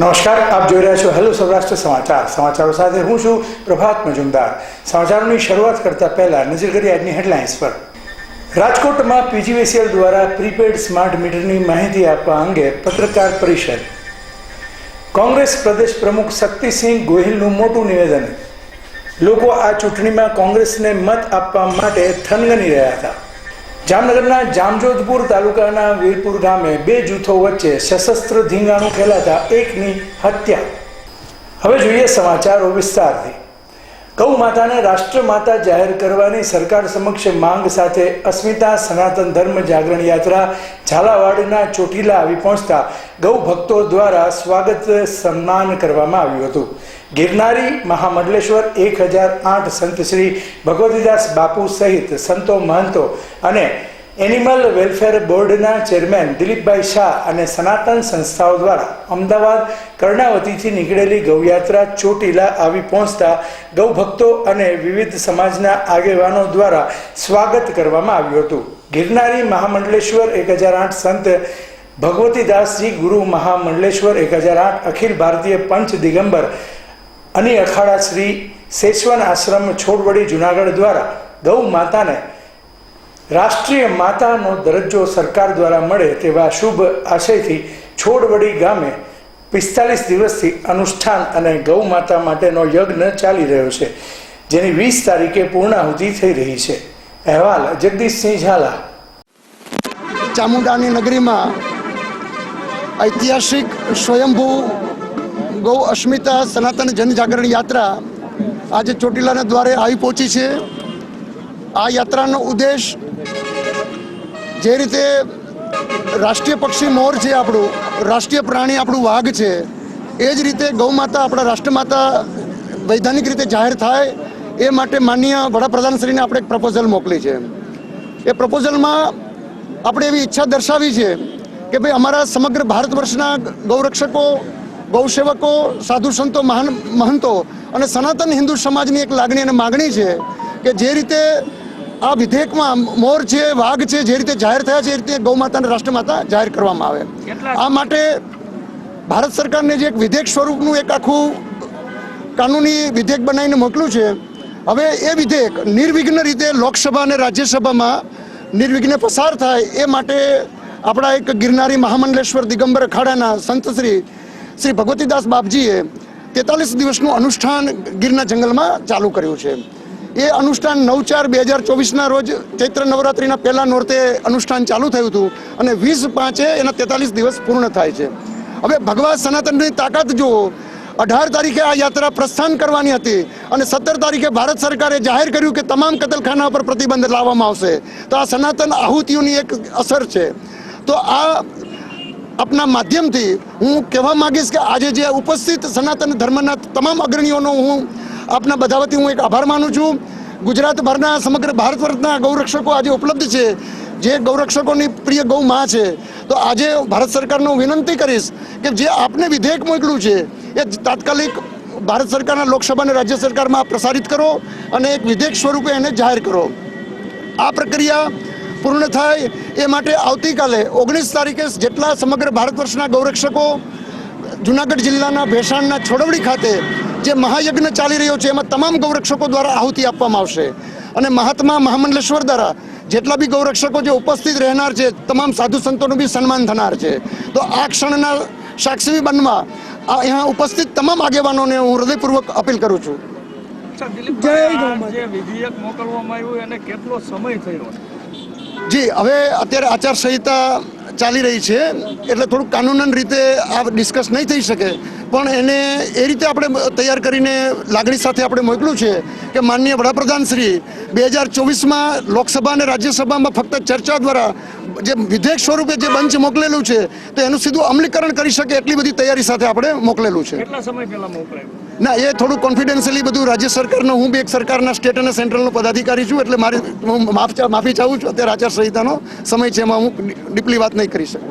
નમસ્કાર, આપ જોઈ રહ્યા છો હેલો સૌરાષ્ટ્ર સમાચાર. સમાચારો સાથે હું છું પ્રભાત મજુમદાર. સમાચારોની શરૂઆત કરતા પહેલા નજર કરી આજની હેડલાઇન્સ પર. રાજકોટમાં પીજીવીસીએલ દ્વારા પ્રીપેડ સ્માર્ટ મીટરની માહિતી આપવા અંગે પત્રકાર પરિષદ. કોંગ્રેસ પ્રદેશ પ્રમુખ શક્તિસિંહ ગોહિલનું મોટું નિવેદન. લોકો આ ચૂંટણીમાં કોંગ્રેસને મત આપવા માટે થનગની રહ્યા હતા. જામનગરના જામજોધપુર તાલુકાના વીરપુર ગામે બે જૂથો વચ્ચે સશસ્ત્ર ધીંગાણું ખેલાતા એકની હત્યા. હવે જોઈએ સમાચારો વિસ્તારથી. ગૌ માતાને, રાષ્ટ્રમાતા જાહેર કરવાની સરકાર સમક્ષ માંગ સાથે અસ્મિતા સનાતન ધર્મ જાગરણ યાત્રા ઝાલાવાડના ચોટીલા આવી પહોંચતા ગૌ ભક્તો દ્વારા સ્વાગત સન્માન કરવામાં આવ્યું હતું. ગિરનારી મહામંડલેશ્વર એક હજાર આઠ સંત શ્રી ભગવતીદાસ બાપુ સહિત સંતો મહંતો અને એનિમલ વેલફેર બોર્ડના ચેરમેન દિલીપભાઈ શાહ અને સનાતન સંસ્થાઓ દ્વારા અમદાવાદ કર્ણાવતીથી નીકળેલી ગૌયાત્રા ચોટીલા આવી પહોંચતા ગૌભક્તો અને વિવિધ સમાજના આગેવાનો દ્વારા સ્વાગત કરવામાં આવ્યું હતું. ગિરનારી મહામંડલેશ્વર એક હજાર આઠ સંત ભગવતીદાસજી ગુરુ મહામંડલેશ્વર એક હજાર આઠ અખિલ ભારતીય પંચ દિગંબર અને અખાડા શ્રી શેષવન આશ્રમ છોડવડી જુનાગઢ દ્વારા ગૌ માતાને રાષ્ટ્રીય માતાનો દરજ્જો સરકાર દ્વારા મળે તેવા શુભ આશયથી છોડવડી ગામે પિસ્તાલીસ દિવસથી અનુષ્ઠાન અને ગૌ માતા માટેનો યજ્ઞ ચાલી રહ્યો છે, જેની વીસ તારીખે પૂર્ણાહુતિ થઈ રહી છે. અહેવાલ જગદીશસિંહ ઝાલા. ચામુંડાની નગરીમાં ઐતિહાસિક સ્વયંભૂ ગૌ અસ્મિતા સનાતન જનજાગરણ યાત્રા આજે ચોટીલાના દ્વારે આવી પહોંચી છે. આ યાત્રાનો ઉદ્દેશ જે રીતે રાષ્ટ્રીય પક્ષી મોર છે આપણું, રાષ્ટ્રીય પ્રાણી આપણું વાઘ છે, એ જ રીતે ગૌ માતા આપણા રાષ્ટ્રમાતા વૈધાનિક રીતે જાહેર થાય, એ માટે માનનીય વડાપ્રધાનશ્રીને આપણે એક પ્રપોઝલ મોકલી છે. એ પ્રપોઝલમાં આપણે એવી ઈચ્છા દર્શાવી છે કે ભાઈ અમારા સમગ્ર ભારત વર્ષના ગૌરક્ષકો, ગૌસેવકો, સાધુ સંતો, મહાન, મહંતો અને સનાતન હિન્દુ સમાજની એક લાગણી અને માગણી છે કે જે રીતે આ વિધેયકમાં મોર છે વાઘ છે જે રીતે જાહેર થયા છે એ રીતે ગૌ માતાને રાષ્ટ્રમાતા જાહેર કરવામાં આવે. આ માટે ભારત સરકારને જે એક વિધેયક સ્વરૂપનું એક આખું કાનૂની વિધેયક બનાવીને મોકલ્યું છે હવે એ વિધેયક નિર્વિઘ્ન રીતે લોકસભા અને રાજ્યસભામાં નિર્વિઘ્ને પસાર થાય એ માટે આપણા એક ગિરનારી મહામંડલેશ્વર દિગંબર અખાડાના સંતશ્રી શ્રી ભગવતીદાસ બાપજીએ તેતાલીસ દિવસનું અનુષ્ઠાન ગીરના જંગલમાં ચાલુ કર્યું છે. એ અનુષ્ઠાન નવ ચાર બે હજાર ચોવીસના રોજ ચૈત્ર નવરાત્રિના પહેલા નોરતે અનુષ્ઠાન ચાલુ થયું હતું અને વીસ પાંચે એના તેતાલીસ દિવસ પૂર્ણ થાય છે. હવે ભગવાન સનાતનની તાકાત જુઓ. અઢાર તારીખે આ યાત્રા પ્રસ્થાન કરવાની હતી અને સત્તર તારીખે ભારત સરકારે જાહેર કર્યું કે તમામ કતલખાના પર પ્રતિબંધ લાવવામાં આવશે. તો આ સનાતન આહુતિઓની એક અસર છે. તો આ આપના માધ્યમથી હું કહેવા માંગીશ કે આજે જે ઉપસ્થિત સનાતન ધર્મના તમામ અગ્રણીઓનો હું આપના બધા વતી હું એક આભાર માનું છું. ગુજરાતભરના સમગ્ર ભારત વર્ષના ગૌરક્ષકો આજે ઉપલબ્ધ છે. જે ગૌરક્ષકોની પ્રિય ગૌ માં છે. તો આજે ભારત સરકારને વિનંતી કરીશ કે જે આપને વિધેયક મોકલ્યું છે, એ તાત્કાલિક ભારત સરકારના લોકસભા અને રાજ્ય સરકારમાં પ્રસારિત કરો અને એક વિધેયક સ્વરૂપે એને જાહેર કરો. આ પ્રક્રિયા પૂર્ણ થાય એ માટે આવતીકાલે ઓગણીસ તારીખે જેટલા સમગ્ર ભારત વર્ષના ગૌરક્ષકો જુનાગઢ જિલ્લાના ભેસાણના છોડવડી ખાતે જે મહાયજ્ઞ ચાલી રહ્યો છે એમાં તમામ ગૌરક્ષકો દ્વારા આહુતિ આપવામાં આવશે. અને મહાત્મા મહામંડલેશ્વર દ્વારા જેટલા બી ગૌરક્ષકો જે ઉપસ્થિત રહેનાર છે તમામ સાધુ સંતોનું બી સન્માન થનાર છે. તો આ ક્ષણના સાક્ષી બનવા આ અહીંયા ઉપસ્થિત તમામ આગેવાનોને હું હૃદયપૂર્વક અપીલ કરું છું. જે વિધેયક મોકલવામાં આવ્યું એને કેટલો સમય થયો? જી હવે અત્યારે આચારસંહિતા ચાલી રહી છે, એટલે થોડુંક કાનૂનન રીતે આ ડિસ્કસ નહીં થઈ શકે. પણ એને એ રીતે આપણે તૈયાર કરીને લાગણી સાથે આપણે મોકલ્યું છે કે માનનીય વડાપ્રધાન શ્રી, બે હજાર ચોવીસમાં લોકસભા અને રાજ્યસભામાં ફક્ત ચર્ચા દ્વારા જે વિધેયક સ્વરૂપે જે બંચ મોકલેલું છે, તો એનું સીધું અમલીકરણ કરી શકે એટલી બધી તૈયારી સાથે આપણે મોકલેલું છે. કેટલા સમય પહેલા મોકલાયું? ના, એ થોડું કોન્ફિડન્શિયલી બધું રાજ્ય સરકારનો, હું બી એક સરકારના સ્ટેટ અને સેન્ટ્રલનો પદાધિકારી છું, એટલે મારી માફી ચાહું છું અત્યારે આચાર સંહિતાનો સમય છે, એમાં હું ડીપલી વાત નહીં કરી શકું.